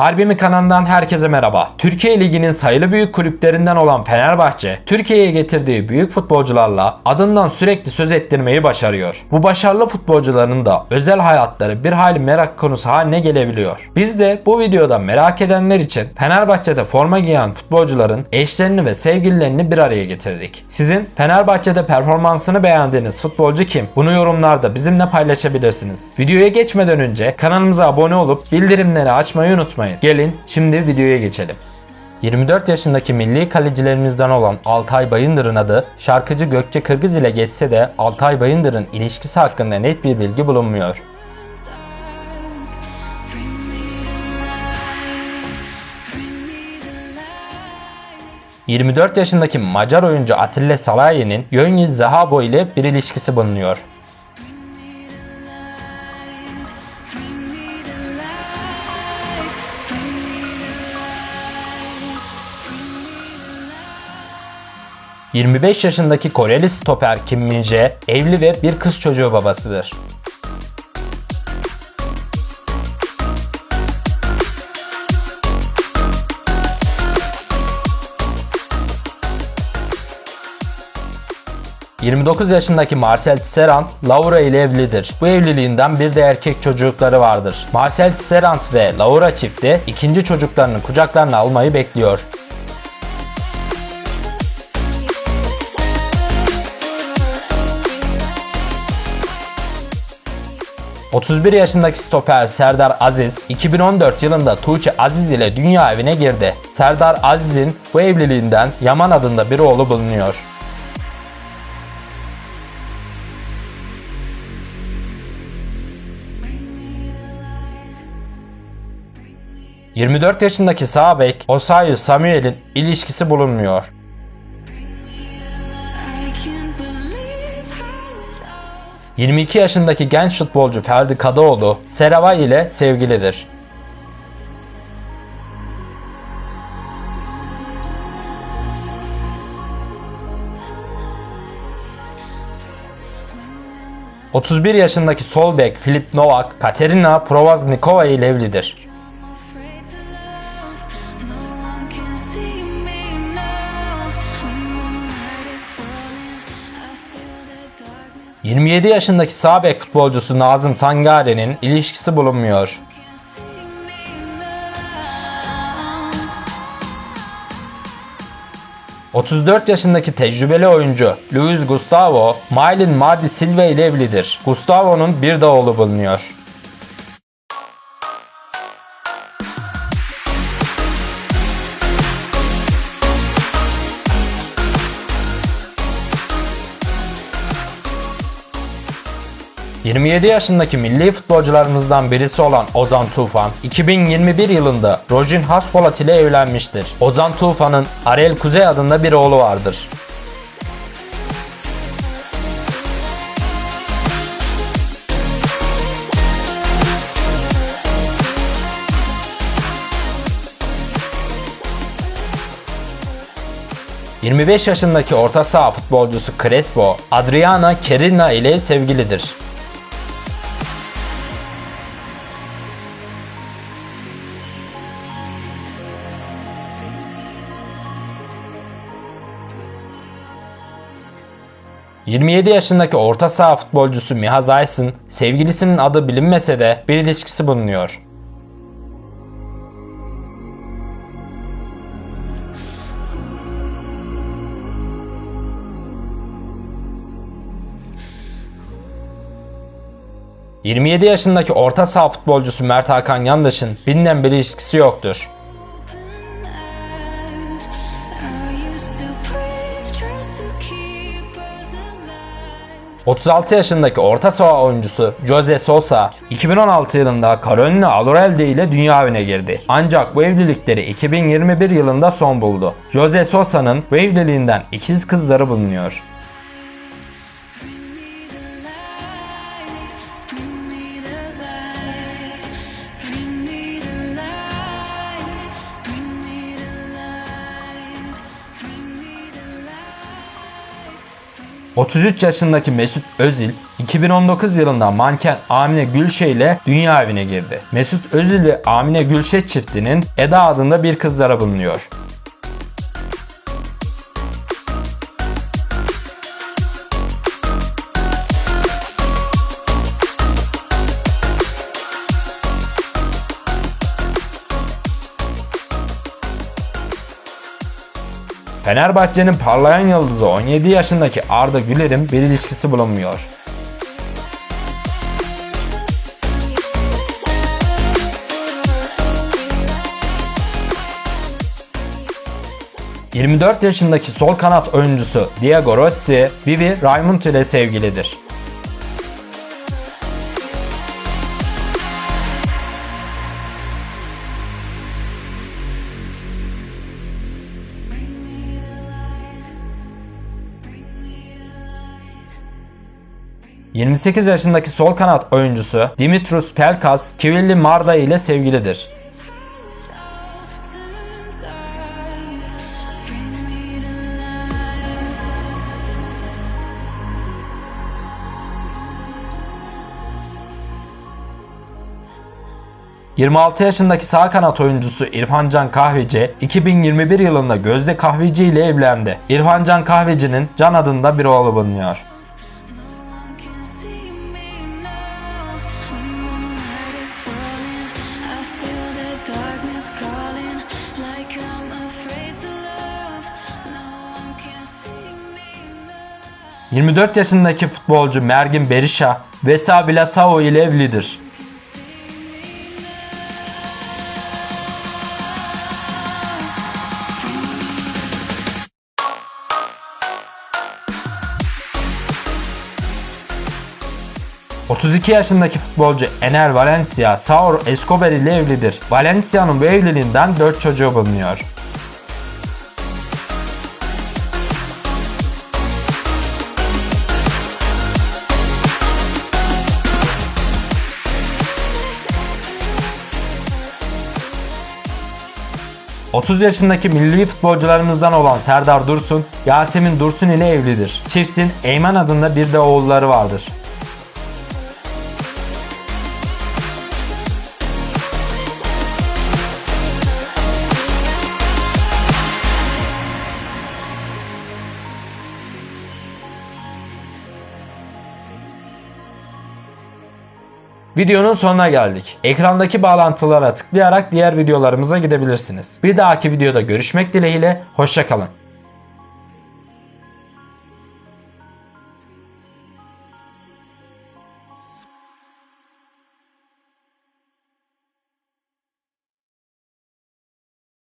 Harbi mi kanalından herkese merhaba. Türkiye Ligi'nin sayılı büyük kulüplerinden olan Fenerbahçe, Türkiye'ye getirdiği büyük futbolcularla adından sürekli söz ettirmeyi başarıyor. Bu başarılı futbolcuların da özel hayatları bir hayli merak konusu haline gelebiliyor. Biz de bu videoda merak edenler için Fenerbahçe'de forma giyen futbolcuların eşlerini ve sevgililerini bir araya getirdik. Sizin Fenerbahçe'de performansını beğendiğiniz futbolcu kim? Bunu yorumlarda bizimle paylaşabilirsiniz. Videoya geçmeden önce kanalımıza abone olup bildirimleri açmayı unutmayın. Gelin şimdi videoya geçelim. 24 yaşındaki milli kalecilerimizden olan Altay Bayındır'ın adı şarkıcı Gökçe Kırgız ile geçse de Altay Bayındır'ın ilişkisi hakkında net bir bilgi bulunmuyor. 24 yaşındaki Macar oyuncu Atilla Salahi'nin Yönyiz Zahabo ile bir ilişkisi bulunuyor. ...25 yaşındaki Koreli stoper Kim Min-jae evli ve bir kız çocuğu babasıdır. ...29 yaşındaki Marcel Tisserand, Laura ile evlidir. Bu evliliğinden bir de erkek çocukları vardır. Marcel Tisserand ve Laura çifti ikinci çocuklarını kucaklarına almayı bekliyor. 31 yaşındaki stoper Serdar Aziz 2014 yılında Tuğçe Aziz ile dünya evine girdi. Serdar Aziz'in bu evliliğinden Yaman adında bir oğlu bulunuyor. ...24 yaşındaki sağ bek Osayi Samuel'in ilişkisi bulunmuyor. 22 yaşındaki genç futbolcu Ferdi Kadıoğlu, Seravay ile sevgilidir. ...31 yaşındaki sol bek Filip Novak, Katerina Provaznikova ile evlidir. 27 yaşındaki sağ futbolcusu Nazım Sangare'nin ilişkisi bulunmuyor. can see me now. 34 yaşındaki tecrübeli oyuncu Luis Gustavo, Maylin Mardi Silva ile evlidir. Gustavo'nun bir de oğlu bulunuyor. ...27 yaşındaki milli futbolcularımızdan birisi olan Ozan Tufan... ...2021 yılında Rojin Haspolat ile evlenmiştir. Ozan Tufan'ın Ariel Kuzey adında bir oğlu vardır. ...25 yaşındaki orta saha futbolcusu Crespo... ...Adriana Kerina ile sevgilidir. ...27 yaşındaki orta saha futbolcusu Miha Zayt'sın... ...sevgilisinin adı bilinmese de bir ilişkisi bulunuyor. ...27 yaşındaki orta saha futbolcusu Mert Hakan Yandaş'ın bilinen bir ilişkisi yoktur. 36 yaşındaki orta saha oyuncusu Jose Sosa 2016 yılında Carolina Alorelde ile dünya evine girdi. Ancak bu evlilikleri 2021 yılında son buldu. Jose Sosa'nın bu evliliğinden ikiz kızları bulunuyor. 33 yaşındaki Mesut Özil 2019 yılında manken Amine Gülşe ile dünya evine girdi. Mesut Özil ve Amine Gülşe çiftinin Eda adında bir kızlara bulunuyor. Fenerbahçe'nin parlayan yıldızı 17 yaşındaki Arda Güler'in bir ilişkisi bulunmuyor. ...24 yaşındaki sol kanat oyuncusu Diego Rossi, Vivi Raymond ile sevgilidir. ...28 yaşındaki sol kanat oyuncusu Dimitrus Pelkas, Kivilli Marda ile sevgilidir. Turned dark, bring me to life. 26 yaşındaki sağ kanat oyuncusu İrfan Can Kahveci 2021 yılında Gözde Kahveci ile evlendi. İrfan Can Kahveci'nin Can adında bir oğlu bulunuyor. 24 yaşındaki futbolcu Mergin Berisha Vesa Bilasao ile evlidir. ...32 yaşındaki futbolcu Ener Valencia, Saur Escobar ile evlidir. Valencia'nın bu evliliğinden 4 çocuğu bulunuyor. ...30 yaşındaki milli futbolcularımızdan olan Serdar Dursun... ...Yasemin Dursun ile evlidir. Çiftin Eymen adında bir de oğulları vardır. Videonun sonuna geldik. Ekrandaki bağlantılara tıklayarak diğer videolarımıza gidebilirsiniz. Bir dahaki videoda görüşmek dileğiyle, hoşçakalın.